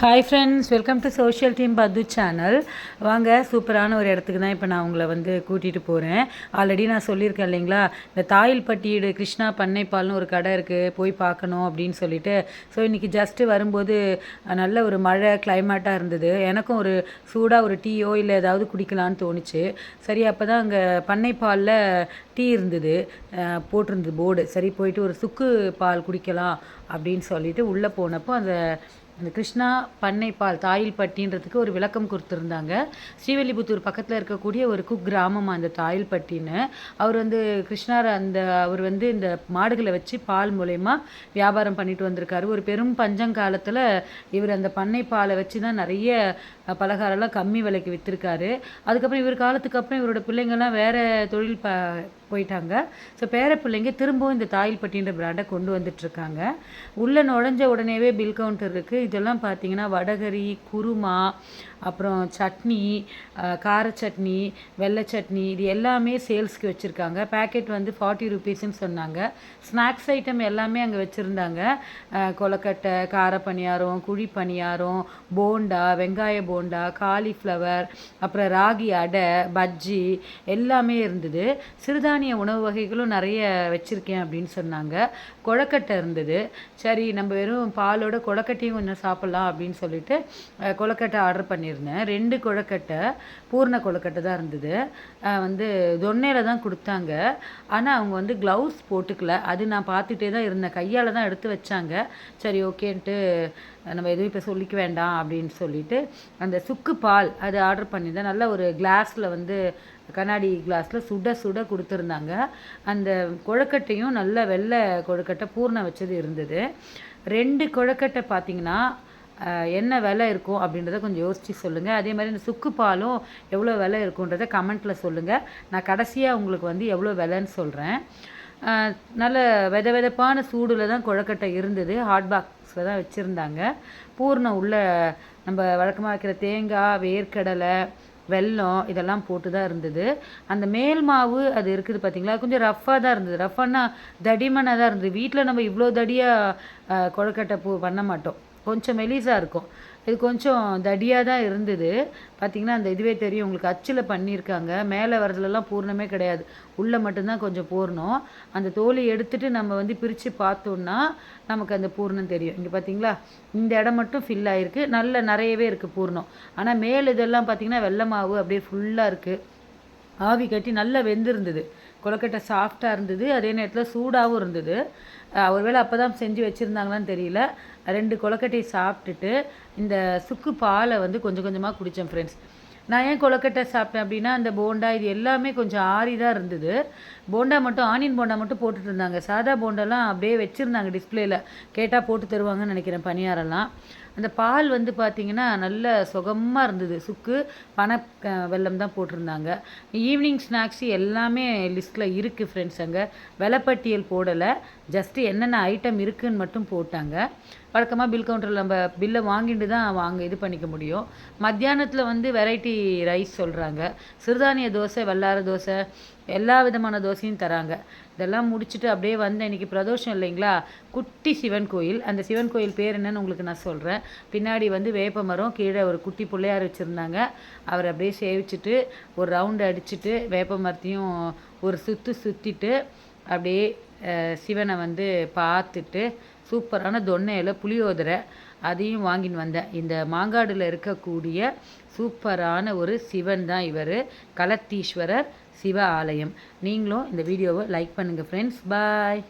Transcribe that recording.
Hi friends welcome to social team பத்து channel வாங்க சூப்பரான ஒரு இடத்துக்கு தான் இப்போ நான் உங்களை வந்து கூட்டிகிட்டு போகிறேன் ஆல்ரெடி நான் சொல்லியிருக்கேன் இல்லைங்களா? இந்த தாயில்பட்டியீடு கிருஷ்ணா பண்ணைப்பால்னு ஒரு கடை இருக்குது போய் பார்க்கணும் அப்படின்னு சொல்லிட்டு. ஸோ இன்றைக்கி ஜஸ்ட்டு வரும்போது நல்ல ஒரு மழை கிளைமேட்டாக இருந்தது. எனக்கும் ஒரு சூடாக ஒரு டீயோ இல்லை ஏதாவது குடிக்கலான்னு தோணுச்சு. சரி அப்போ தான் அங்கே பண்ணைப்பாலில் டீ இருந்தது. போட்டிருந்தது போர்டு சரி போயிட்டு ஒரு சுக்கு பால் குடிக்கலாம் அப்படின்னு சொல்லிட்டு உள்ளே போனப்போ அந்த அந்த கிருஷ்ணா பண்ணைப்பால் தாயில்பட்டின்றதுக்கு ஒரு விளக்கம் கொடுத்துருந்தாங்க. ஸ்ரீவல்லிபுத்தூர் பக்கத்தில் இருக்கக்கூடிய ஒரு குக் கிராமம் அந்த தாயில்பட்டின்னு அவர் வந்து கிருஷ்ணார் அந்த அவர் வந்து இந்த மாடுகளை வச்சு பால் மூலயமா வியாபாரம் பண்ணிட்டு வந்திருக்காரு. ஒரு பெரும் பஞ்சங்காலத்தில் இவர் அந்த பண்ணைப்பாலை வச்சு தான் நிறைய பலகாரம்லாம் கம்மி விலைக்கு விற்றுருக்காரு அதுக்கப்புறம் இவர் காலத்துக்கு அப்புறம் இவரோட பிள்ளைங்கள்லாம் வேறு தொழில் ப போயிட்டாங்க. ஸோ பேர பிள்ளைங்க திரும்பவும் இந்த தாயில்பட்டின்ற பிராண்டை கொண்டு வந்துட்டுருக்காங்க. உள்ளே நுழைஞ்ச உடனேவே பில் கவுண்டர் இருக்குது இதெல்லாம் பார்த்தீங்கன்னா வடகரி குருமா அப்புறம் சட்னி கார சட்னி வெள்ளை சட்னி இது எல்லாமே சேல்ஸ்க்கு வச்சுருக்காங்க. பேக்கெட் வந்து ஃபார்ட்டி ருபீஸ்ன்னு சொன்னாங்க. ஸ்நாக்ஸ் ஐட்டம் எல்லாமே அங்கே வச்சுருந்தாங்க. கொலக்கட்டை கார பணியாரம் குழி பணியாரம் போண்டா வெங்காய போண்டா காலிஃப்ளவர் அப்புறம் ராகி அடை பஜ்ஜி எல்லாமே இருந்தது. சிறுதானிய உணவு வகைகளும் நிறைய வச்சுருக்கேன் அப்படின்னு சொன்னாங்க. கொழக்கட்டை இருந்தது. சரி நம்ம வெறும் பாலோட கொழக்கட்டையும் கொஞ்சம் சாப்பிட்லாம் அப்படின்னு சொல்லிட்டு கொழக்கட்டை ஆர்டர் பண்ணியிருந்தேன். ரெண்டு கொழக்கட்டை பூர்ண கொழுக்கட்டை தான் இருந்தது. வந்து தொன்னையில் தான் கொடுத்தாங்க. ஆனால் அவங்க வந்து க்ளவுஸ் போட்டுக்கல. அது நான் பார்த்துட்டே தான் இருந்தேன். கையால் தான் எடுத்து வச்சாங்க. சரி ஓகேன்ட்டு நம்ம எதுவும் இப்போ சொல்லிக்க வேண்டாம் அப்படின்னு சொல்லிட்டு அந்த சுக்கு பால் அது ஆர்டர் பண்ணியிருந்தேன். நல்ல ஒரு கிளாஸில் வந்து கண்ணாடி கிளாஸில் சுட சுட கொடுத்துருந்தாங்க. அந்த கொழுக்கட்டையும் நல்ல வெள்ளை கொழுக்கட்டை பூர்ணம் வச்சது இருந்தது. ரெண்டு கொழுக்கட்டை பார்த்திங்கன்னா என்ன விலை இருக்கும் அப்படின்றத கொஞ்சம் யோசித்து சொல்லுங்கள் அதே மாதிரி இந்த சுக்கு பாலும் எவ்வளோ விலை இருக்குன்றத கமெண்ட்டில் சொல்லுங்கள் நான் கடைசியாக உங்களுக்கு வந்து எவ்வளோ விலைன்னு சொல்கிறேன் நல்ல வித வெதப்பான சூடில் தான் கொழக்கட்டை இருந்தது. ஹாட் பாக்ஸில் தான் வச்சுருந்தாங்க. பூர்ணம் உள்ள நம்ம வழக்கமாக வைக்கிற தேங்காய் வேர்க்கடலை வெல்லம் இதெல்லாம் போட்டு தான் இருந்தது. அந்த மேல் மாவு அது இருக்குது பார்த்தீங்களா கொஞ்சம் ரஃப்பாக தான் இருந்தது. ரஃப்பானா தடிமனாக தான் இருந்தது. வீட்டில் நம்ம இவ்வளோ தடியாக கொழுக்கட்டை பூ பண்ண மாட்டோம். கொஞ்சம் மெலிசாக இருக்கும். இது கொஞ்சம் தடியாக தான் இருந்தது. பார்த்திங்கன்னா அந்த இதுவே தெரியும். உங்களுக்கு அச்சில் பண்ணியிருக்காங்க. மேலே வரதுலலாம் பூர்ணமே கிடையாது. உள்ளே மட்டும்தான் கொஞ்சம் பூர்ணம். அந்த தோலை எடுத்துகிட்டு நம்ம வந்து பிரித்து பார்த்தோன்னா நமக்கு அந்த பூர்ணம் தெரியும். இங்கே பார்த்தீங்களா இந்த இடம் மட்டும் ஃபில் ஆகிருக்கு நல்ல நிறையவே இருக்குது பூர்ணம். ஆனால் மேல் இதெல்லாம் பார்த்திங்கன்னா வெள்ளை மாவு அப்படியே ஃபுல்லாக இருக்குது ஆவி கட்டி நல்லா வெந்திருந்தது. கொலக்கட்டை சாஃப்டாக இருந்தது. அதே நேரத்தில் சூடாகவும் இருந்தது. ஒருவேளை அப்போ தான் செஞ்சு வச்சுருந்தாங்களான்னு தெரியல. ரெண்டு கொலக்கட்டையை சாப்பிட்டுட்டு இந்த சுக்கு பாலை வந்து கொஞ்சம் கொஞ்சமாக குடித்தேன் ஃப்ரெண்ட்ஸ் நான் ஏன் கொலக்கட்டை சாப்பிட்டேன் அப்படின்னா அந்த போண்டா இது எல்லாமே கொஞ்சம் ஆறி தான் இருந்தது. போண்டா மட்டும் ஆனியன் போண்டா மட்டும் போட்டுட்டு இருந்தாங்க. சாதா போண்டாலாம் அப்படியே வச்சுருந்தாங்க டிஸ்பிளேயில் கேட்டால் போட்டு தருவாங்கன்னு நினைக்கிறேன் பணியாரெல்லாம். அந்த பால் வந்து பார்த்திங்கன்னா நல்ல சுகமாக இருந்தது. சுக்கு பனை வெல்லம் தான் போட்டிருந்தாங்க. ஈவினிங் ஸ்நாக்ஸ் எல்லாமே லிஸ்ட்டில் இருக்குது ஃப்ரெண்ட்ஸ் அங்கே. விலைப்பட்டியல் போடலை. ஜஸ்ட்டு என்னென்ன ஐட்டம் இருக்குதுன்னு மட்டும் போட்டாங்க. வழக்கமாக பில் கவுண்டரில் நம்ம பில்லை வாங்கிட்டு தான் வாங்க இது பண்ணிக்க முடியும். மத்தியானத்தில் வந்து வெரைட்டி ரைஸ் சொல்கிறாங்க சிறுதானிய தோசை வெள்ளார தோசை எல்லா விதமான தோசையும் தராங்க. இதெல்லாம் முடிச்சுட்டு அப்படியே வந்தேன் இன்றைக்கி பிரதோஷம் இல்லைங்களா? குட்டி சிவன் கோயில். அந்த சிவன் கோயில் பேர் என்னன்னு உங்களுக்கு நான் சொல்கிறேன் பின்னாடி வந்து வேப்ப மரம் கீழே ஒரு குட்டி பிள்ளையார் வச்சுருந்தாங்க. அவர் அப்படியே சேவிச்சுட்டு ஒரு ரவுண்டு அடிச்சுட்டு வேப்ப மரத்தையும் ஒரு சுற்று சுற்றிட்டு அப்படியே சிவனை வந்து பார்த்துட்டு சூப்பரான தொன்னையில் புளியோதரை அதையும் வாங்கின்னு வந்தேன். இந்த மாங்காடில் இருக்கக்கூடிய சூப்பரான ஒரு சிவன் தான் இவர். கலத்தீஸ்வரர் சிவ ஆலயம். நீங்களும் இந்த வீடியோவை லைக் பண்ணுங்கள் ஃப்ரெண்ட்ஸ் பாய்